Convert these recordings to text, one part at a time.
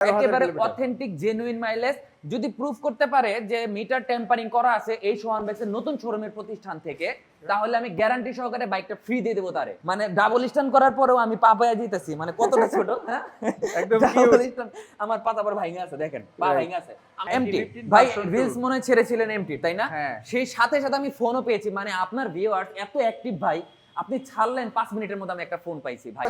একেবারে authentic genuine mileage যদি proof করতে পারে যে মিটার টেম্পারিং করা আছে এই সোহান বাইকের নতুন শোরুমের প্রতিষ্ঠান থেকে তাহলে আমি গ্যারান্টি সহকারে বাইকটা ফ্রি দিয়ে দেবো তারে। মানে ডাবল স্ট্যান্ড করার পরেও আমি পা পায়া দিতেছি মানে কতটা ছোট হ্যাঁ? ডাবল স্ট্যান্ড আমার পাতা পর ভাঙে আছে দেখেন পা. ভাঙে আছে। এমটি ভাই রিলস মনে ছেড়েছিলেন এমটি তাই না? হ্যাঁ। সেই সাথে সাথে আমি ফোনও পেয়েছি মানে আপনার ভিউয়ার্স এত অ্যাক্টিভ ভাই আপনি ছাড়লেন পাঁচ মিনিটের মধ্যে আমি একটা ফোন পাইছি ভাই।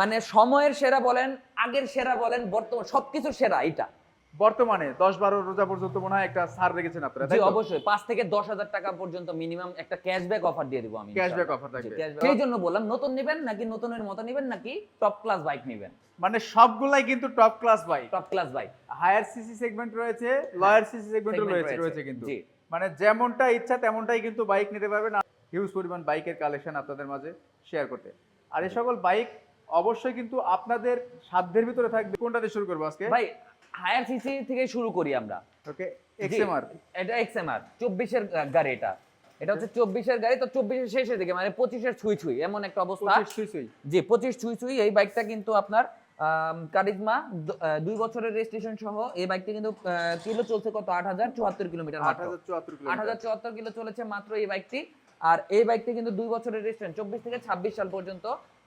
মানে সময়ের সেরা বলেন আগের সেরা বলেন বর্তমান সবকিছুর সেরা এটা বর্তমানে দশ বারো রোজা পর্যন্ত মনে হয় একটা ছাড় রেখেছেন আপনারা জি অবশ্যই। পাঁচ থেকে দশ হাজার টাকা পর্যন্ত মিনিমাম একটা ক্যাশব্যাক অফার দিয়ে দিব আমি ইনশাআল্লাহ। offer থাকবে। সেই জন্য বললাম নতুন নেবেন নাকি নতুনের মতো নেবেন নাকি টপ ক্লাস বাইক নেবেন? মানে সবগুলাই কিন্তু top class bike top class bike higher CC segment রয়েছে লয়ার সিসি সেগমেন্ট রয়েছে, রয়েছে। কিন্তু। মানে যেমনটা ইচ্ছা তেমনটাই কিন্তু বাইক নিতে পারবেন। হিউজ পরিমাণ বাইকের কালেকশন আপনাদের মাঝে শেয়ার করতে। আর এই সকল বাইক অবশ্যই কিন্তু আপনাদের সাধ্যের ভিতরে থাকবে। কোনটা দিয়ে শুরু করব আজকে? ভাই হায়ার সিসি থেকে শুরু করি আমরা। ওকে এক্সএমআর এটা এক্সএমআর চব্বিশের গাড়ি এটা। এটা হচ্ছে চব্বিশের গাড়ি তো চব্বিশের শেষের দিকে মানে পঁচিশের ছুঁই ছুঁই এমন একটা অবস্থা। জি পঁচিশ ছুঁই ছুঁই এই বাইকটা কিন্তু আপনার কারিজমা দুই বছরের রেজিস্ট্রেশন সহ এই বাইকটা কিন্তু কিলো চলছে কত? আট হাজার চুয়াত্তর কিলোমিটার আট হাজার চুয়াত্তর কিলো চলেছে মাত্র এই বাইকটি আর এই বাইকটি কিন্তু দুই বছরের রেজিস্ট্রেশন চব্বিশ থেকে ছাব্বিশ সাল পর্যন্ত।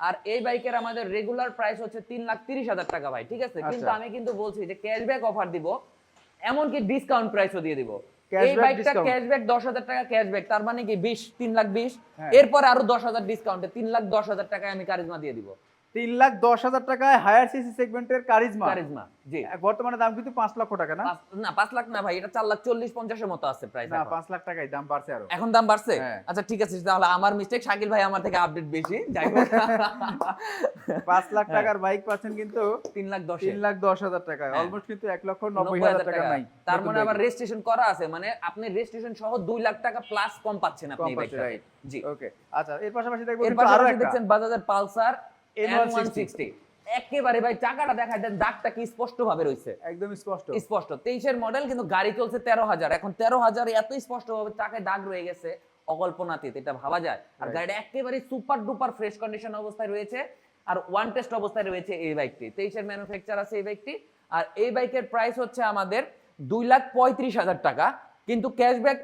আর এই বাইকের আমাদের রেগুলার প্রাইস হচ্ছে তিন লাখ তিরিশ হাজার টাকা ভাই ঠিক আছে? কিন্তু আচ্ছা। আমি কিন্তু বলছি যে ক্যাশব্যাক অফার দিব এমনকি ডিসকাউন্ট প্রাইসও দিয়ে দিব। এই বাইকটা ক্যাশব্যাক দশ হাজার টাকা ক্যাশব্যাক তার মানে কি বিশ তিন লাখ বিশ? এরপর এরপরে আরও দশ হাজার ডিসকাউন্টে তিন লাখ দশ হাজার টাকায় আমি কারিজমা দিয়ে দিব। তিন লাখ দশ হাজার টাকায় হায়ার সিসি সেগমেন্টের কারিজমা। কারিজমা জি। বর্তমানে দাম কিন্তু পাঁচ লক্ষ টাকা না? না পাঁচ লাখ না ভাই এটা চার লাখ চল্লিশ পঞ্চাশের মতো আছে প্রাইস না পাঁচ লাখ টাকাই দাম বাড়ছে আরও। এখন দাম বাড়ছে? হ্যাঁ। আচ্ছা ঠিক আছে তাহলে আমার মিস্টেক শাকিল ভাই আমার থেকে আপডেট বেশি যাই হোক। পাঁচ লাখ হ্যাঁ। টাকার বাইক পাচ্ছেন কিন্তু তিন লাখ দশ তিন লাখ দশ হাজার টাকায় হ্যাঁ। অলমোস্ট কিন্তু এক লক্ষ নব্বই হাজার টাকা নাই তার মানে আবার রেজিস্ট্রেশন করা আছে মানে আপনি রেজিস্ট্রেশন সহ দুই লাখ টাকা প্লাস কম পাচ্ছেন আপনি. জি। ওকে আচ্ছা এর পাশাপাশি দেখব এর পাশাপাশি দেখছেন বাজাজের পালসার N160 N160 একেবারে ভাই চাকাটা দেখাই দেন দাগটা কি স্পষ্ট ভাবে রয়েছে? একদম স্পষ্ট। স্পষ্ট। তেইশের মডেল কিন্তু গাড়ি চলছে তেরো হাজার। এখন তেরো হাজার এত স্পষ্ট ভাবে চাকায় দাগ রয়ে গেছে অকল্পনাতীত এটা ভাবা যায়। আর গাড়িটা একেবারে সুপার ডুপার ফ্রেশ কন্ডিশন অবস্থায় রয়েছে আর ওয়ান টেস্ট অবস্থায় রয়েছে এই বাইকটি তেইশের ম্যানুফ্যাকচার আছে এই বাইকটি আর এই বাইকের প্রাইস হচ্ছে আমাদের দুই লাখ পঁয়ত্রিশ হাজার টাকা। কিন্তু ক্যাশব্যাক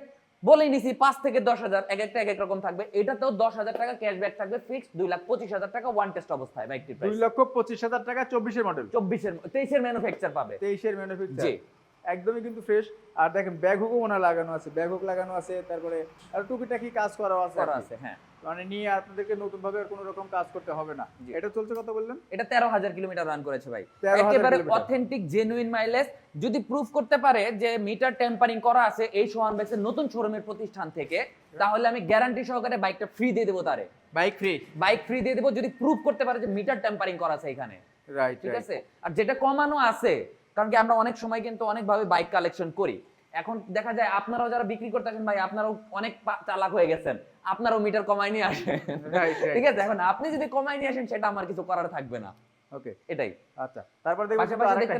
বলেই নিছি পাঁচ থেকে দশ হাজার এক একটা এক এক রকম থাকবে। এটাতেও দশ হাজার টাকা ক্যাশব্যাক থাকবে ফিক্সড দুই লাখ পঁচিশ হাজার টাকা ওয়ান টেস্ট অবস্থায় বাইকটি দুই লক্ষ পঁচিশ হাজার টাকা চব্বিশের মডেল চব্বিশের তেইশের ম্যানুফ্যাকচার পাবে। তেইশের ম্যানুফ্যাকচার জি। একদমই কিন্তু ফ্রেশ আর দেখেন ব্যাগ হুকও মনে লাগানো আছে ব্যাগ হুক লাগানো আছে তারপরে আর টুকিটাকি কাজ করা আছে। আছে হ্যাঁ। মানে নিয়ে আপনাদেরকে নতুন ভাবে কোনো রকম কাজ করতে হবে না। এটা চলছে কত বললেন? এটা তেরো হাজার কিলোমিটার রান করেছে ভাই। একেবারে অথেন্টিক জেনুইন মাইলেজ যদি প্রুফ করতে পারে যে মিটার টেম্পারিং করা আছে এই সোহান বাইকের নতুন শোরুমের প্রতিষ্ঠান থেকে তাহলে আমি গ্যারান্টি সহকারে বাইকটা ফ্রি দিয়ে দেবো তারে। বাইক ফ্রি বাইক ফ্রি দিয়ে দেবো যদি প্রুফ করতে পারে যে মিটার টেম্পারিং করা আছে এখানে। রাইট ঠিক আছে? আর যেটা কমানো আছে কারণ কি আমরা অনেক সময় কিন্তু অনেকভাবে বাইক কালেকশন করি। এখন দেখা যায় আপনারাও যারা বিক্রি করতে আসেন ভাই আপনারাও অনেক চালাক হয়ে গেছেন। আপনারাও মিটার কমাই নিয়ে আসেন. ঠিক আছে এখন আপনি যদি কমাই নিয়ে আসেন সেটা আমার কিছু করার থাকবে না। ওকে এটাই। আচ্ছা তারপর দেখতে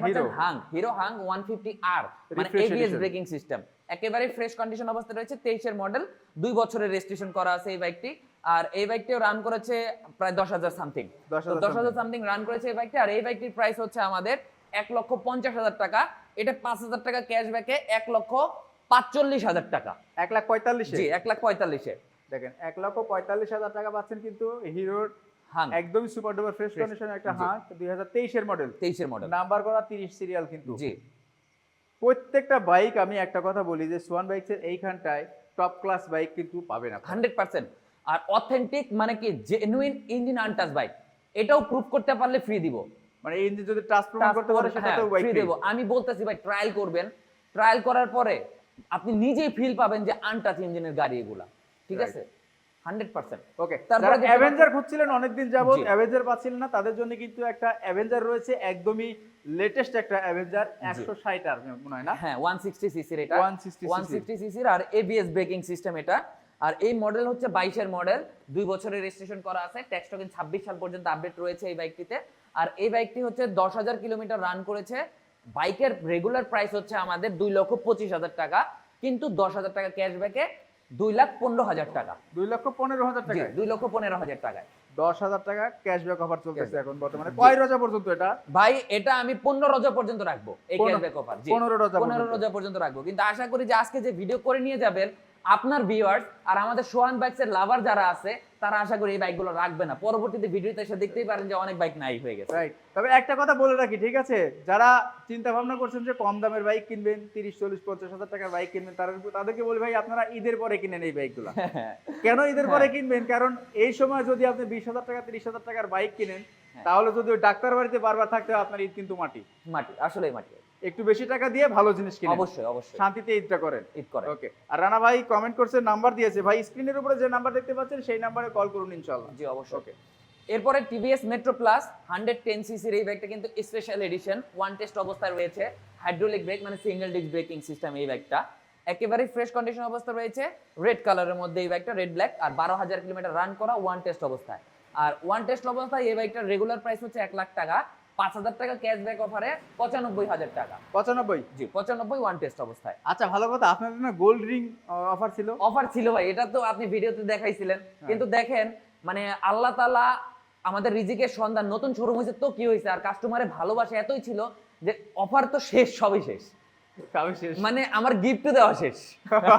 পাচ্ছেন হাং হিরো হাং 150 আর মানে এবিএস ব্রেকিং সিস্টেম একেবারে ফ্রেশ কন্ডিশন অবস্থায় রয়েছে 23 এর মডেল দুই বছরের রেজিস্ট্রেশন করা আছে এই বাইকটি আর এই বাইকটিও রান করেছে প্রায় 10000 সামথিং 10,000 দশ হাজার সামথিং রান করেছে এই বাইকটি আর এই বাইকটির প্রাইস হচ্ছে আমাদের এক লক্ষ পঞ্চাশ হাজার টাকা। এটা পাঁচ হাজার টাকা ক্যাশব্যাকে এক লক্ষ পাঁচচল্লিশ হাজার টাকা। এক লাখ পঁয়তাল্লিশে? জি এক লাখ পঁয়তাল্লিশে। দেখেন এক লক্ষ পঁয়তাল্লিশ হাজার টাকা পাচ্ছেন কিন্তু হিরোর হাং একদমই সুপার ডুপার ফ্রেশ কন্ডিশনের একটা জি। দুই হাজার তেইশের মডেল তেইশের মডেল নাম্বার করা তিরিশ সিরিয়াল কিন্তু। জি। প্রত্যেকটা বাইক আমি একটা কথা বলি যে সোয়ান বাইকসের এইখানটায় টপ ক্লাস বাইক কিন্তু পাবেন আপনারা। Hundred percent. আর অথেন্টিক মানে কি জেনুইন ইঞ্জিন আনটাচ বাইক এটাও প্রুফ করতে পারলে ফ্রি দিব। মানে এই ইঞ্জিন যদি প্রমাণ করতে পারে সেটাতেও বাইক ফ্রি দেবো। আমি বলতেছি ভাই ট্রায়াল করবেন। ট্রায়াল করার পরে আপনি নিজেই ফিল পাবেন যে আনটাচ ইঞ্জিনের গাড়ি এগুলা। ঠিক আছে? হান্ড্রেড পার্সেন্ট ওকে তারপরে অ্যাভেঞ্জার খুঁজছিলেন অনেকদিন যাবত অ্যাভেঞ্জার পাচ্ছিলেন না তাদের জন্য কিন্তু একটা অ্যাভেঞ্জার রয়েছে একদমই লেটেস্ট একটা অ্যাভেঞ্জার একশো ষাট আর মনে হয় না? হ্যাঁ ওয়ান সিক্সটি সিসির এটা। 160 ওয়ান সিক্সটি সিসির আর এবিএস ব্রেকিং সিস্টেম এটা। আর এই মডেল হচ্ছে বাইশের মডেল দুই বছরের রেজিস্ট্রেশন করা আছে। ট্যাক্স টোকেন ছাব্বিশ সাল পর্যন্ত আপডেট রয়েছে এই বাইকটিতে আর এই বাইকটি হচ্ছে দশ হাজার কিলোমিটার রান করেছে। বাইকের রেগুলার প্রাইস হচ্ছে আমাদের দুই লক্ষ পঁচিশ হাজার টাকা কিন্তু দশ হাজার টাকা ক্যাশব্যাকে দুই লাখ পনেরো হাজার টাকা। দুই লক্ষ পনেরো হাজার জি টাকায়? দুই লক্ষ পনেরো হাজার টাকায়। দশ হাজার টাকা ক্যাশব্যাক অফার চলতেছে এখন বর্তমানে। কয় রোজা পর্যন্ত এটা? ভাই এটা আমি পনেরো রোজা পর্যন্ত রাখব এই ক্যাশব্যাক অফার পনেরো রোজা পনেরো রোজা পর্যন্ত রাখব। কিন্তু আশা করি যে আজকে যে ভিডিও করে নিয়ে যাবেন আপনার ভিউয়ার্স আর আমাদের সোহান বাইকস এর লাভার যারা আছে তারা আশা করি এই বাইকগুলো রাখবে না। পরবর্তীতে ভিডিওতে এসে দেখতেই পারেন যে অনেক বাইক নাই হয়ে গেছে। রাইট তবে একটা কথা বলে রাখি ঠিক আছে? যারা চিন্তা ভাবনা করছেন যে কম দামের বাইক কিনবেন তিরিশ চল্লিশ পঞ্চাশ হাজার টাকার বাইক কিনবেন তারা তাদেরকে বলি ভাই আপনারা ঈদের পরে কিনেন এই বাইকগুলো কেন ঈদের পরে কিনবেন? কারণ এই সময় যদি আপনি বিশ হাজার টাকা তিরিশ হাজার টাকার বাইক কিনেন হ্যাঁ। তাহলে যদি ডাক্তার বাড়িতে বারবার থাকতে হয় আপনার ঈদ কিন্তু মাটি। মাটি আসলেই মাটি। একটু বেশি টাকা দিয়ে ভালো জিনিস কিনে অবশ্যই অবশ্যই। শান্তিতে ঈদটা করেন। ঈদ করে ওকে আর রানা ভাই কমেন্ট করছে নাম্বার দিয়েছে। ভাই স্ক্রিনের উপরে যে নাম্বার দেখতে পাচ্ছেন সেই নাম্বারে কল করুন ইনশাআল্লাহ। জি অবশ্যই। ওকে এরপরে TVS metro plus hundred ten সিসির এই বাইকটা কিন্তু স্পেশাল এডিশন ওয়ান টেস্ট অবস্থায় রয়েছে। হাইড্রোলিক ব্রেক মানে সিঙ্গেল ডিস্ক ব্রেকিং সিস্টেম এই বাইকটা একেবারে ফ্রেশ কন্ডিশন অবস্থা রয়েছে। রেড কালারের মধ্যে এই বাইকটা রেড ব্ল্যাক আর বারো হাজার কিলোমিটার রান করা ওয়ান টেস্ট অবস্থায়। আর ওয়ান টেস্ট অবস্থায় এই বাইকটার রেগুলার প্রাইস হচ্ছে এক লাখ টাকা। পাঁচ হাজার টাকা ক্যাশব্যাক অফারে পঁচানব্বই হাজার টাকা। পঁচানব্বই? জি পঁচানব্বই ওয়ান টেস্ট অবস্থায়। আচ্ছা ভালো কথা। আপনাদের না গোল্ড রিং অফার ছিল? অফার ছিল ভাই এটা তো আপনি ভিডিওতে দেখাইছিলেন। হ্যাঁ। কিন্তু দেখেন মানে আল্লাহ তালা আমাদের রিজিকের সন্ধান নতুন শোরুম হয়েছে তো কি হয়েছে? আর কাস্টমারের ভালোবাসা এতই ছিল যে অফার তো শেষ সবই শেষ। মানে আমার গিফট দেওয়া শেষ।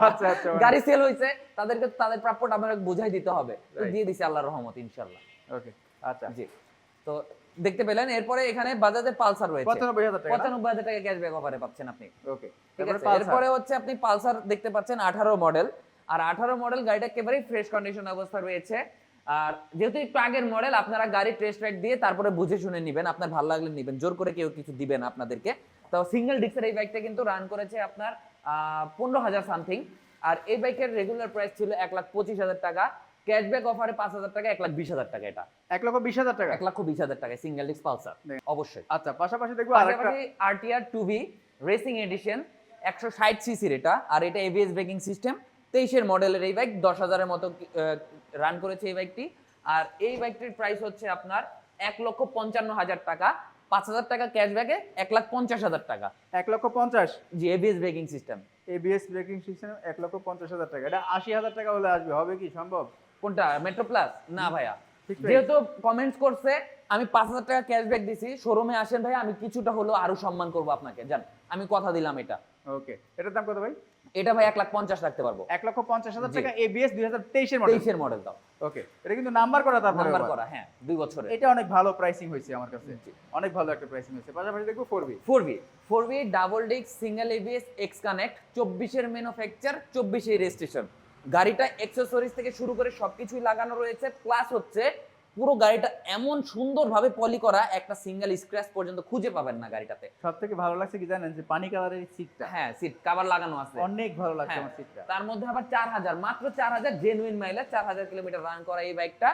আচ্ছা আচ্ছা গাড়ি সেল হয়েছে তাদেরকে তাদের প্রাপ্যটা আমাদের বুঝাই দিতে হবে। দিয়ে দিছি আল্লাহ রহমত ইনশাল্লাহ ওকে আচ্ছা। জি তো দেখতে পেলেন। এরপরে এখানে বাজাজের পালসার রয়েছে। পঁচানব্বই হাজার টাকা না? পঁচানব্বই হাজার টাকা ক্যাশব্যাক অফারে পাচ্ছেন আপনি। ওকে ঠিক আছে? পালসার। এরপরে হচ্ছে আপনি পালসার দেখতে পাচ্ছেন আঠারো মডেল আর আঠারো মডেল গাড়িটা একেবারেই ফ্রেশ কন্ডিশন অবস্থা রয়েছে। আর যেহেতু একটু আগের মডেল আপনারা গাড়ি টেস্ট রাইড দিয়ে তারপরে বুঝে শুনে নেবেন আপনার ভালো লাগলে নেবেন। জোর করে কেউ কিছু দিবেন আপনাদেরকে। তো সিঙ্গেল ডিস্কের এই বাইকটা কিন্তু রান করেছে আপনার পনেরো হাজার সামথিং আর এই বাইকের রেগুলার প্রাইস ছিল এক লাখ পঁচিশ হাজার টাকা। ক্যাশব্যাক অফারে পাঁচ হাজার টাকা এক লাখ বিশ হাজার টাকা এটা। এক লক্ষ বিশ হাজার টাকা? এক লক্ষ বিশ হাজার টাকা সিঙ্গেল ডিস্ক পালসার অবশ্যই। আচ্ছা পাশাপাশি দেখব পাশাপাশি RTR two V racing edition একশো ষাট সিসির এটা আর এটা এবিএস ব্রেকিং সিস্টেম তেইশের মডেলের এই বাইক দশ হাজারের মতো রান করেছে এই বাইকটি আর এই বাইকটির প্রাইস হচ্ছে আপনার এক লক্ষ পঞ্চান্ন হাজার টাকা পাঁচ হাজার টাকা ক্যাশব্যাকে এক লাখ পঞ্চাশ হাজার টাকা। এক লক্ষ পঞ্চাশ? জি ABS braking system ABS braking system এক লক্ষ পঞ্চাশ হাজার টাকা। এটা আশি হাজার টাকা হলে আসবে হবে কি সম্ভব? কোনটা? মেট্রো প্লাস না ভাইয়া। যেহেতু কমেন্টস করছে আমি পাঁচ হাজার টাকা ক্যাশব্যাক দিছি। শোরুমে আসেন ভাই আমি কিছুটা হলেও আরও সম্মান করব আপনাকে। জান আমি কথা দিলাম এটা। ওকে এটার দাম কত ভাই? এটা ভাই এক লাখ পঞ্চাশ রাখতে পারব। এক লক্ষ পঞ্চাশ হাজার। টাকা এবিএস দুই হাজার তেইশের তেইশের মডেল দাও। ওকে এটা কিন্তু নাম্বার করা তারপরে নাম্বার করা হ্যাঁ দুই বছরের। এটা অনেক ভালো প্রাইসিং হয়েছে আমার কাছে। অনেক ভালো একটা প্রাইসিং হয়েছে। পাশাপাশি দেখব four V four V four V double disc single ABS X connect চব্বিশের ম্যানুফ্যাকচার চব্বিশে রেজিস্ট্রেশন গাড়িটা এক্সেসরিজ থেকে শুরু করে সবকিছুই লাগানো রয়েছে। প্লাস হচ্ছে পুরো গাড়িটা এমন সুন্দরভাবে পলি করা একটা সিঙ্গেল স্ক্র্যাচ পর্যন্ত খুঁজে পাবেন না গাড়িটাতে। সব থেকে ভালো লাগছে কি জানেন? যে পানি কালারের সিটটা হ্যাঁ সিট কাভার লাগানো আছে। অনেক ভালো লাগছে হ্যাঁ। আমার সিটটা তার মধ্যে আবার চার হাজার মাত্র চার হাজার জেনুইন মাইলেজ চার হাজার কিলোমিটার রান করা এই বাইকটা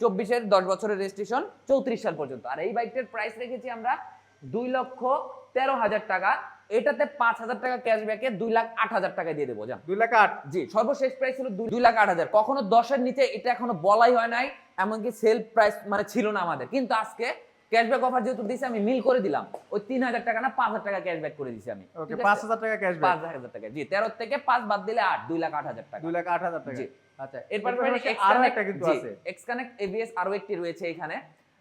চব্বিশের দশ বছরের রেজিস্ট্রেশন চৌত্রিশ সাল পর্যন্ত। আর এই বাইকটার প্রাইস রেখেছি আমরা দুই লক্ষ তেরো হাজার টাকা। এটাতে পাঁচ হাজার টাকা ক্যাশব্যাকে দুই লাখ আট হাজার টাকা দিয়ে দেবো জান। দুই লাখ আট? জি সর্বশেষ প্রাইস ছিল দুই- লাখ আট হাজার। কখনো দশের নিচে এটা এখনও বলাই হয় নাই এমনকি সেল প্রাইস মানে ছিল না আমাদের। কিন্তু আজকে ক্যাশব্যাক অফার যেহেতু দিয়েছে আমি মিল করে দিলাম। ওই তিন হাজার টাকা না পাঁচ হাজার টাকা ক্যাশব্যাক করে দিয়েছি আমি? পাঁচ হাজার টাকা ক্যাশব্যাক পাঁচ হাজার টাকা জি তেরো থেকে পাঁচ বাদ দিলে আট দুই লাখ আট হাজার টাকা। দুই লাখ আট হাজার টাকা। জি। আচ্ছা এরপর আরও একটা কিন্তু আছে। এক্স এবিএস আরও একটি রয়েছে এখানে।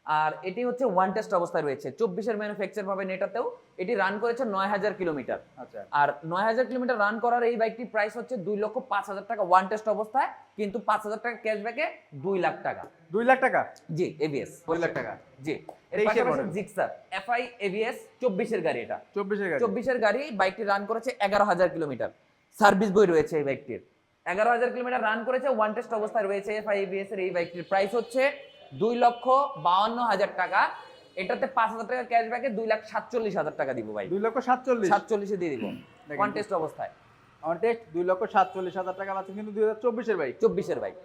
আর এটি হচ্ছে ওয়ান টেস্ট অবস্থায় রয়েছে। চব্বিশের ম্যানুফ্যাকচার ভাবে নেটাতেও এটি রান করেছে নয় হাজার কিলোমিটার। আচ্ছা। আর নয় হাজার কিলোমিটার রান করার এই বাইকটির প্রাইস হচ্ছে দুই লক্ষ পাঁচ হাজার টাকা ওয়ান টেস্ট অবস্থায় কিন্তু পাঁচ হাজার টাকা ক্যাশব্যাকে দুই লাখ টাকা। দুই লাখ টাকা? জি এবিএস দুই লাখ টাকা। জি। এর তেইশের পাশাপাশি model। জিক্সার এফআই এবিএস চব্বিশের গাড়ি এটা। চব্বিশের গাড়ি। চব্বিশের গাড়ি বাইকটি রান করেছে এগারো হাজার কিলোমিটার। সার্ভিস বই রয়েছে এই বাইকটির এগারো হাজার কিলোমিটার রান করেছে ওয়ান টেস্ট অবস্থায় রয়েছে এফআই এবিএস এর এই বাইকটির প্রাইস হচ্ছে দুই লক্ষ বাউান্ন হাজার টাকা। এটাতে পাঁচ হাজার টাকা ক্যাশব্যাকে দুই লাখ সাতচল্লিশ হাজার টাকা দিব ভাই। দুই লক্ষ সাতচল্লিশ? সাতচল্লিশে দিয়ে দিব। কন্টেস্ট অবস্থায়। কন্টেস্ট দুই লক্ষ সাতচল্লিশ হাজার টাকা আছে কিন্তু দুই হাজার চব্বিশের বাইক চব্বিশের বাইক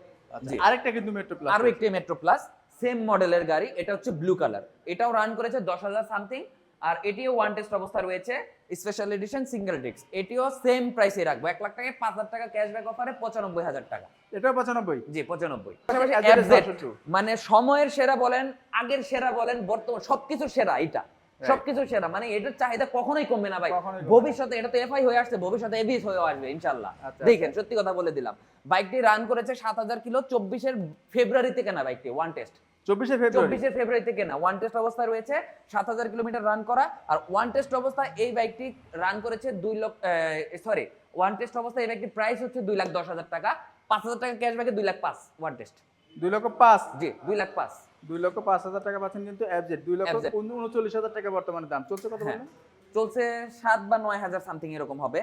জি। আরেকটা কিন্তু মেট্রো প্লাস আরও একটি মেট্রো প্লাস সেম মডেলের গাড়ি এটা হচ্ছে ব্লু কালার এটাও রান করেছে দশ হাজার সামথিং আর এটিও ওয়ান টেস্ট অবস্থা রয়েছে স্পেশাল এডিশন সিঙ্গেল ডিস্ক এটিও সেম প্রাইসে রাখব। এক লাখ টাকায় পাঁচ হাজার টাকা ক্যাশব্যাক অফারে পঁচানব্বই হাজার টাকা। এটাও পঁচানব্বই? জি পঁচানব্বই। Average FZ, 62 মানে সময়ের সেরা বলেন আগের সেরা বলেন বর্তমান সবকিছু সেরা এটা সবকিছু সেরা। মানে এটার চাহিদা কখনোই কমবে না ভাই। ভবিষ্যতে এটা তো এফআই হয়ে আসছে ভবিষ্যতে এবিএস হয়ে আসবে ইনশাল্লাহ আচ্ছা, দেখেন সত্যি কথা বলে দিলাম। বাইকটি রান করেছে সাত হাজার কিলো চব্বিশের ফেব্রুয়ারিতে কেনা বাইকটি ওয়ান টেস্ট চব্বিশে ফেব্রুয়ারি। চব্বিশে ফেব্রুয়ারিতে কেনা ওয়ান টেস্ট অবস্থায় রয়েছে সাত হাজার কিলোমিটার রান করা আর ওয়ান টেস্ট অবস্থায় এই বাইকটি রান করেছে দুই লক্ষ সরি ওয়ান টেস্ট অবস্থায় এই বাইকটির প্রাইস হচ্ছে দুই লাখ দশ হাজার টাকা পাঁচ হাজার টাকা ক্যাশব্যাকে দুই লাখ পাঁচ ওয়ান টেস্ট দুই লক্ষ পাঁচ? জি দুই লাখ পাঁচ। দুই লক্ষ পাঁচ হাজার টাকা পাচ্ছেন কিন্তু এফজেড দুই লক্ষ উনচল্লিশ হাজার টাকা বর্তমানে দাম। চলছে কত হ্যাঁ। চলছে সাত বা নয় হাজার সামথিং এরকম হবে।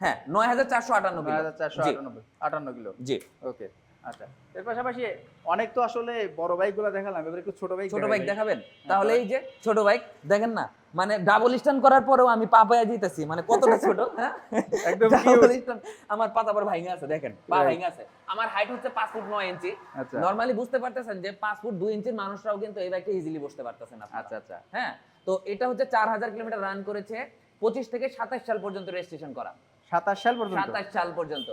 হ্যাঁ নয় হাজার চারশো আটান্ন হাজার চারশো আটান্ন কিলো। জি। ওকে আচ্ছা এর পাশাপাশি অনেক তো আসলে বড় বাইকগুলো দেখালাম এবার একটু ছোট বাইক ছোট বাইক দেখাবেন? তাহলে এই যে ছোট বাইক দেখেন না মানে ডাবল স্ট্যান্ড করার পরেও আমি পা পায়া জিতেছি মানে কতটা ছোট হ্যাঁ? একদম ডাবল স্ট্যান্ড আমার ভাঙে আছে দেখেন পা. আছে। আমার হাইট হচ্ছে পাঁচ ফুট নয় ইঞ্চি আচ্ছা। নর্মালি বুঝতে পারতেছেন যে পাঁচ ফুট দুই ইঞ্চির মানুষরাও কিন্তু এই বাইকটা ইজিলি বসতে পারতেছেন না। আচ্ছা আচ্ছা। হ্যাঁ তো এটা হচ্ছে চার হাজার কিলোমিটার রান করেছে পঁচিশ থেকে সাতাশ সাল পর্যন্ত রেজিস্ট্রেশন করা। সাতাশ সাল পর্যন্ত। সাতাশ সাল পর্যন্ত।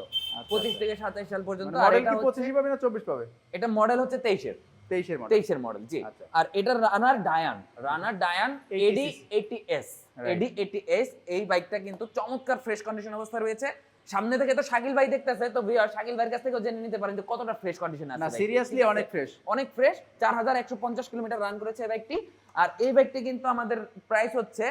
পঁচিশ থেকে সাতাশ সাল পর্যন্ত আর এটা কি হচ্ছে- পঁচিশে পাবে না চব্বিশ পাবে? এটা মডেল হচ্ছে তেইশের। তেইশের মডেল তেইশের মডেল জি। আচ্ছা। আর এটার রানার ডায়ান Runner ডায়ান AD eighty S Right. AD eighty S এই বাইকটা কিন্তু চমৎকার ফ্রেশ কন্ডিশন অবস্থা রয়েছে। সামনে থেকে তো শাকিল ভাই দেখতেছে তো ভিউয়ার শাকিল ভাইয়ের কাছ থেকে জেনে নিতে পারেন যে কতটা ফ্রেশ কন্ডিশন আছে না সিরিয়াসলি অনেক ফ্রেশ অনেক ফ্রেশ চার হাজার একশো পঞ্চাশ কিলোমিটার রান করেছে এই বাইকটি আর এই বাইকটি কিন্তু আমাদের প্রাইস হচ্ছে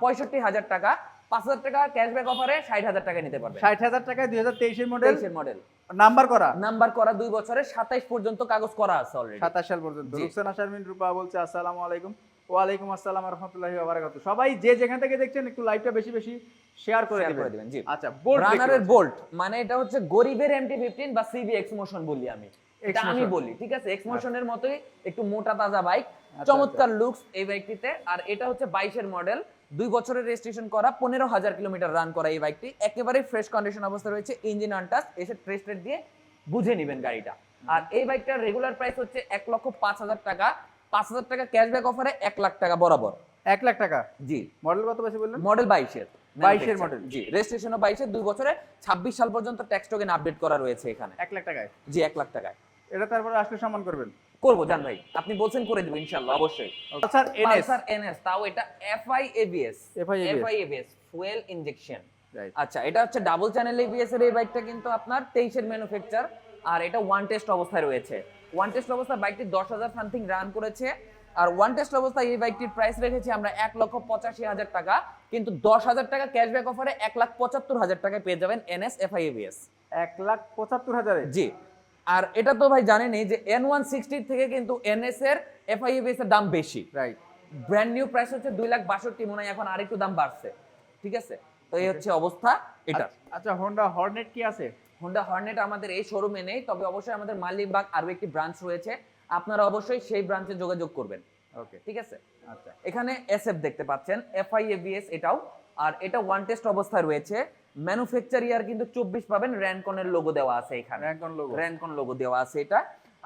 পঁয়ষট্টি হাজার টাকা। পাঁচ হাজার টাকা ক্যাশব্যাক অফারে ষাট হাজার টাকা নিতে পারবে। ষাট হাজার টাকায় দুই হাজার তেইশের মডেল তেইশের মডেল নাম্বার করা? নাম্বার করা দুই বছরে সাতাইশ পর্যন্ত কাগজ করা আছে অলরেডি সাতাশ সাল পর্যন্ত। রুকসানা শারমিন রূপা বলছে আসসালামু আলাইকুম। ওয়ালাইকুম আসসালাম রহমতুল্লাহি ওয়াবারাকাতু সবাই যে যেখান থেকে দেখছেন একটু লাইভটা বেশি বেশি শেয়ার করে দিবেন। জি। আচ্ছা বোল্ট রানারের বোল্ট মানে এটা হচ্ছে গরিবের এমটি ফিফটিন বা সিবি এক্স মোশন বলি আমি। এটা আমি বলি ঠিক আছে? এক্স মোশনের মতোই একটু মোটা তাজা বাইক আচ্ছা, চমৎকার লুকস এই বাইকটিতে আর এটা হচ্ছে বাইশের মডেল দুই বছরের রেজিস্ট্রেশন করা পনেরো হাজার কিলোমিটার রান করা এই বাইকটি একেবারে ফ্রেশ কন্ডিশন অবস্থা রয়েছে ইঞ্জিন আনটাস এসে ট্রেস রেট দিয়ে বুঝে নেবেন গাড়িটা। আর এই বাইকটার রেগুলার প্রাইস হচ্ছে এক লক্ষ পাঁচ হাজার টাকা। পাঁচ হাজার টাকা ক্যাশব্যাক অফারে এক লাখ টাকা বরাবর। এক লাখ টাকা? জি। মডেল কত বেশি বললেন? মডেল বাইশের। 22 এর model। জি রেজিস্ট্রেশনও বাইশের। দুই বছরে ছাব্বিশ সাল পর্যন্ত ট্যাক্স টোকেন আপডেট করা রয়েছে এখানে। এক লাখ টাকায়? জি এক লাখ টাকায়। এটা তারপরে আসলে সম্মান করবেন। করব জান ভাই। আপনি বলছেন করে দেবো ইনশাল্লাহ অবশ্যই। স্যার এনএস পালসার এনএস তাও এটা FI ABS FI ABS fuel injection right আচ্ছা এটা হচ্ছে ডাবল চ্যানেল এবিএস এর এই বাইকটা কিন্তু আপনার তেইশের ম্যানুফ্যাকচার আর এটা ওয়ান টেস্ট অবস্থায় রয়েছে। ওয়ান টেস্ট অবস্থায় বাইকটি দশ হাজার সামথিং রান করেছে আর ওয়ান টেস্ট অবস্থায় এই বাইকটির প্রাইস রেখেছি আমরা এক লক্ষ পঁচাশি হাজার টাকা কিন্তু দশ হাজার টাকা ক্যাশব্যাক অফারে এক লাখ পঁচাত্তর হাজার টাকায় পেয়ে যাবেন এনএস এফআই এবিএস এক লাখ পঁচাত্তর হাজারে? জি। আর এটা তো ভাই জানেনই যে এন ওয়ান সিক্সটির থেকে কিন্তু এনএস এর এফআই এবিএস এর দাম বেশি। রাইট ব্র্যান্ড নিউ প্রাইস হচ্ছে দুই লাখ বাষট্টি মনে হয় এখন আরেকটু দাম বাড়ছে। ঠিক আছে? তো এই হচ্ছে অবস্থা এটা। আচ্ছা হোন্ডা হর্নেট কি আছে? হোন্ডা হর্নেট আমাদের এই শোরুমে নেই তবে অবশ্যই আমাদের মালিকবাগ আরও একটি ব্রাঞ্চ রয়েছে। আপনারা অবশ্যই সেই ব্রাঞ্চে যোগাযোগ করবেন। ওকে ঠিক আছে? আচ্ছা। এখানে এসএফ দেখতে পাচ্ছেন এফআই এবিএস এটাও। আর এটা ওয়ান টেস্ট অবস্থায় রয়েছে। ম্যানুফ্যাকচার ইয়ার কিন্তু চব্বিশ পাবেন র্যানকনের লোগো দেওয়া আছে এখানে। Rancon logo Rancon logo দেওয়া আছে এটা।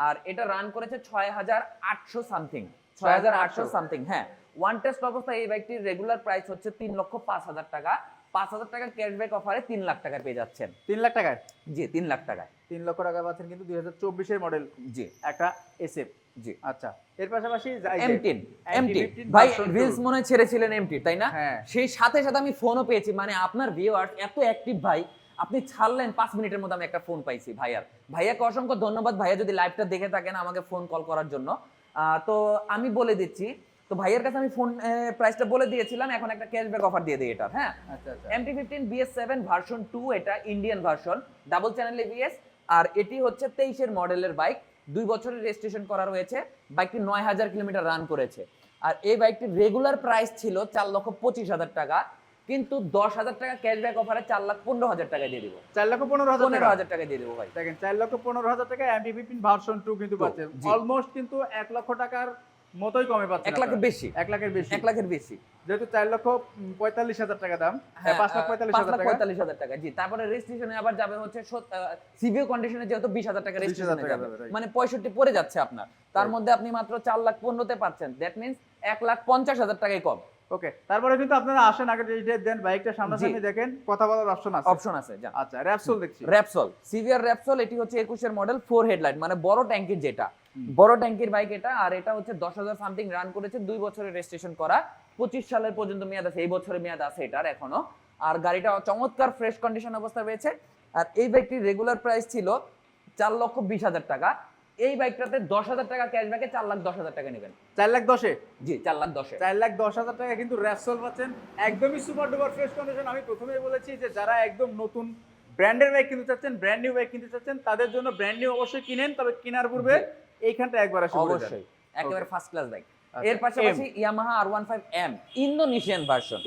আর এটা রান করেছে ছয় হাজার আটশো সামথিং ছয় হাজার আটশো সামথিং হ্যাঁ। ওয়ান টেস্ট অবস্থায় এই বাইকটির রেগুলার প্রাইস হচ্ছে তিন লক্ষ পাঁচ হাজার টাকা। পাঁচ হাজার টাকা ক্যাশব্যাক অফারে তিন লাখ টাকা পেয়ে যাচ্ছেন। তিন লাখ টাকায়? জি তিন লাখ টাকায়। তিন লক্ষ টাকা পাচ্ছেন কিন্তু দুই হাজার চব্বিশের মডেল জি। একটা এসএফ জি। আচ্ছা এর পাশাপাশি এমটিন এমটি ভাই রিলস মনে ছেড়েছিলেন এমটি তাই না? হ্যাঁ। সেই সাথে সাথে আমি ফোনও পেয়েছি মানে আপনার ভিউয়ার্স এত অ্যাক্টিভ ভাই আপনি ছাড়লেন পাঁচ মিনিটের মধ্যে আমি একটা ফোন পাইছি ভাইয়ার। ভাইয়াকে অসংখ্য ধন্যবাদ ভাইয়া যদি লাইভটা দেখে থাকেন আমাকে ফোন কল করার জন্য। তো আমি বলে দিচ্ছি তো ভাইয়ের কাছে আমি ফোন প্রাইসটা বলে দিয়েছিলাম এখন একটা ক্যাশব্যাক অফার দিয়ে দিই হ্যাঁ? আচ্ছা আচ্ছা। MT fifteen BS seven version two এটা Indian version double channel ABS আর এটি হচ্ছে তেইশের মডেলের বাইক দুই বছরের রেজিস্ট্রেশন করা রয়েছে। বাইকটি নয় হাজার কিলোমিটার রান করেছে। আর এই বাইকটির রেগুলার প্রাইস ছিল চার লক্ষ পঁচিশ হাজার টাকা। কিন্তু দশ হাজার টাকা ক্যাশব্যাক অফারে চার লাখ পনেরো হাজার টাকা দিয়ে দিব। চার লক্ষ পনেরো হাজার পনেরো হাজার টাকা দিয়ে দেবো ভাই। দেখেন চার লক্ষ পনেরো হাজার টাকা এমপি ফিফটিন ভার্সন টু কিন্তু পাচ্ছে। অলমোস্ট কিন্তু এক লক্ষ টাকার মতোই কমে পাচ্ছেন এক লাখের বেশি। এক লাখের বেশি। এক লাখের বেশি। যেহেতু চার লক্ষ উম, পঁয়তাল্লিশ হাজার টাকা দাম হ্যাঁ, পাঁচ লাখ আহ, পঁয়তাল্লিশ হাজার লাখ টাকা। পঁয়তাল্লিশ হাজার টাকা জি। তারপরে রেজিস্ট্রেশনে আবার যাবে হচ্ছে সিভিও কন্ডিশনে যেহেতু বিশ হাজার টাকা 20,000 রেজিস্ট্রেশনে যাবে। মানে পঁয়ষট্টি পড়ে যাচ্ছে আপনার। তার মধ্যে আপনি মাত্র চার লাখ পনেরোতে পাচ্ছেন। দ্যাট মিনস এক লাখ পঞ্চাশ হাজার টাকাই কম। ওকে তারপরে কিন্তু আপনারা আসেন আগে ডিটেইলস দেন বাইকটা সামনাসামনি দেখেন কথা বলার অপশন আছে। অপশন আছে আচ্ছা র্যাপসোল দেখছি। র্যাপসল সিভিয়ার র্যাপসল এটি হচ্ছে একুশের মডেল ফোর হেডলাইট মানে বড় ট্যাঙ্কির যেটা। বড় ট্যাঙ্কির বাইক এটা আর এটা হচ্ছে দশ হাজার সামথিং রান করেছে দুই বছরের রেজিস্ট্রেশন করা। পঁচিশ সালের পর্যন্ত মেয়াদ আছে এই বছরের মেয়াদ আছে এটার এখনও। আর গাড়িটা চমৎকার ফ্রেশ কন্ডিশন অবস্থা রয়েছে। আর এই বাইকটির রেগুলার প্রাইস ছিল চার লক্ষ বিশ হাজার টাকা। এই বাইকটাতে দশ হাজার টাকা ক্যাশব্যাকে চার লাখ দশ হাজার টাকা নেবেন। চার লাখ দশে? জি চার লাখ দশে। চার লাখ দশ হাজার টাকা কিন্তু র্যাপসল পাচ্ছেন। একদমই সুপার ডুপার ফ্রেশ কন্ডিশন আমি প্রথমেই বলেছি যে যারা একদম নতুন ব্র্যান্ডের বাইক কিনতে চাচ্ছেন ব্র্যান্ড নিউ বাইক কিনতে চাচ্ছেন তাদের জন্য ব্র্যান্ড নিউ অবশ্যই কিনেন তবে কেনার পূর্বে এইখানটা একবার আসে অবশ্যই। একেবারে ফার্স্ট ক্লাস বাইক এর পাশাপাশি Yamaha R one five M Indonesian version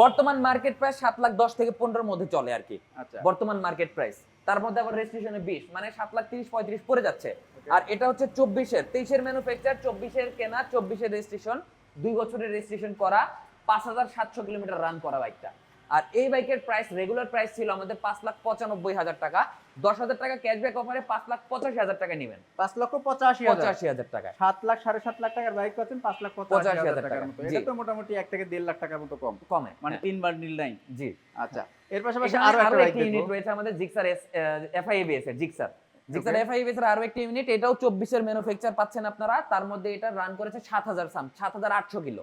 বর্তমান মার্কেট প্রাইস সাত লাখ দশ থেকে পনেরোর মধ্যে চলে আর কি। আচ্ছা। বর্তমান মার্কেট প্রাইস তার মধ্যে আবার রেজিস্ট্রেশনে বিশ মানে সাত লাখ তিরিশ পঁয়ত্রিশ পড়ে যাচ্ছে। আর এটা হচ্ছে চব্বিশের তেইশের ম্যানুফ্যাকচার চব্বিশের কেনা চব্বিশের রেজিস্ট্রেশন দুই বছরের রেজিস্ট্রেশন করা পাঁচ হাজার সাতশো কিলোমিটার রান করা বাইকটা আর এই বাইকের প্রাইস রেগুলার প্রাইস ছিল আমাদের পাঁচ লাখ পঁচানব্বই হাজার টাকা। দশ হাজার টাকা ক্যাশব্যাক অফারে পাঁচ লাখ পঁচাশি হাজার টাকা নেবেন। পাঁচ লক্ষ পঁচাশি পঁচাশি হাজার টাকায় সাত লাখ সাড়ে সাত লাখ টাকার বাইক পাচ্ছেন পাঁচ লাখ পঁচাশি হাজার টাকার মতো। এটা তো মোটামুটি এক থেকে দেড় লাখ টাকার মতো কম। কমে মানে হ্যাঁ, তিনবার নীল লাইন জি। আচ্ছা এর পাশাপাশি আরও একটা ইউনিট রয়েছে আমাদের জিক্সার এফআইএবিএস এর জিক্সার জিক্সার Okay. এফআইএবিএস এর আরও একটি ইউনিট এটাও চব্বিশের ম্যানুফ্যাকচার পাচ্ছেন আপনারা। তার মধ্যে এটা রান করেছে সাত হাজার সাম সাত হাজার আটশো কিলো।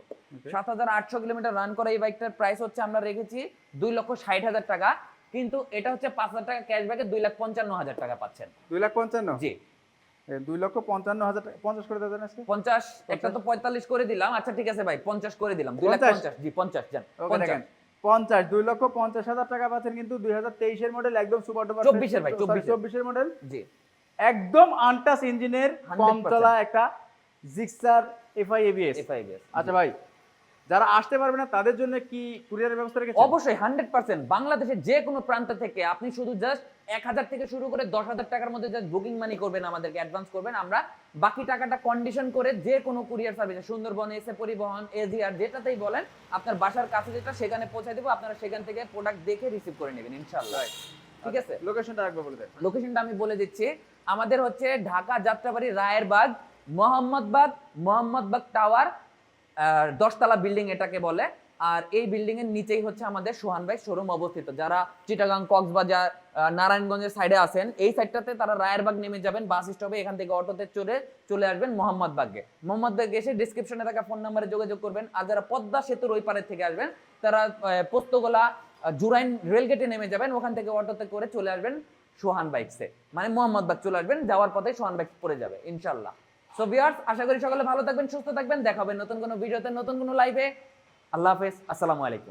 সাত হাজার আটশো কিলোমিটার রান করা এই বাইকটার প্রাইস হচ্ছে আমরা রেখেছি দুই লক্ষ ষাট হাজার টাকা। কিন্তু এটা হচ্ছে পাঁচ হাজার টাকা ক্যাশব্যাকে দুই লাখ পঞ্চান্ন হাজার টাকা পাচ্ছেন। দুই লাখ পঞ্চান্ন? জি। দুই লক্ষ পঞ্চান্ন হাজার পঞ্চাশ করে দেবেন আজকে? পঞ্চাশ একটা তো পঁয়তাল্লিশ করে দিলাম। আচ্ছা ঠিক আছে ভাই পঞ্চাশ করে দিলাম। দুই লাখ পঞ্চাশ? জি পঞ্চাশ যান পঞ্চাশ। পঞ্চাশ দুই লক্ষ পঞ্চাশ হাজার টাকা পাচ্ছেন কিন্তু দুই হাজার তেইশের মডেল একদম সুপার ডুপার 24 এর ভাই, 24 এর। চব্বিশের মডেল জি। একদম আনটাস ইঞ্জিনের 100% কম চলা একটা জিক্সার এফআই এবিএস এফআইএবিএস আচ্ছা ভাই যারা আসতে পারবে না তাদের জন্য কি কুরিয়ারের ব্যবস্থা রেখেছেন? অবশ্যই হান্ড্রেড পার্সেন্ট বাংলাদেশের যে কোনো প্রান্ত থেকে আপনি শুধু জাস্ট এক হাজার থেকে শুরু করে দশ হাজার টাকার মধ্যে জাস্ট বুকিং মানি করবেন আমাদেরকে অ্যাডভান্স করবেন। আমরা বাকি টাকাটা কন্ডিশন করে যে কোনো কুরিয়ার সার্ভিসে সুন্দরবন এসে পরিবহন এজিআর যেটাতেই বলেন আপনার বাসার কাছে যেটা সেখানে পৌঁছে দেবো। আপনারা সেখান থেকে প্রোডাক্ট দেখে রিসিভ করে নেবেন ইনশাল্লাহ ঠিক আছে? লোকেশনটা একবার বলে দেন। লোকেশনটা আমি বলে দিচ্ছি। আমাদের হচ্ছে ঢাকা যাত্রাবাড়ি রায়েরবাগ মোহাম্মদবাগ মোহাম্মদবাগ টাওয়ার দশতলা বিল্ডিং এটাকে বলে। আর এই বিল্ডিং এর নিচেই হচ্ছে আমাদের সোহান ভাই শোরুম অবস্থিত। যারা চিটাগাং, কক্সবাজার নারায়ণগঞ্জের সাইডে আছেন, এই সাইডটাতে তারা রায়েরবাগ নেমে যাবেন। বাস স্টপে এখান থেকে অটোতে চড়ে চলে আসবেন মোহাম্মদবাগে মোহাম্মদবাগ এসে ডিসক্রিপশনে থাকা ফোন নাম্বারে যোগাযোগ করবেন। আর যারা পদ্মা সেতুর ওই পারের থেকে আসবেন, তারা পোস্তগোলা জুরাইন রেলগেটে নেমে যাবেন। ওখান থেকে অটোতে করে চলে আসবেন সোহান বাইকসে মানে মোহাম্মদবাগ চলে আসবেন। যাওয়ার পথে সোহান বাইক পড়ে যাবে ইনশাল্লাহ সো ভিউয়ার্স আশা করি সকলে ভালো থাকবেন, সুস্থ থাকবেন। দেখা হবে নতুন কোনো ভিডিওতে, নতুন কোনো লাইভে আল্লাহ হাফেজ, আসসালামু আলাইকুম।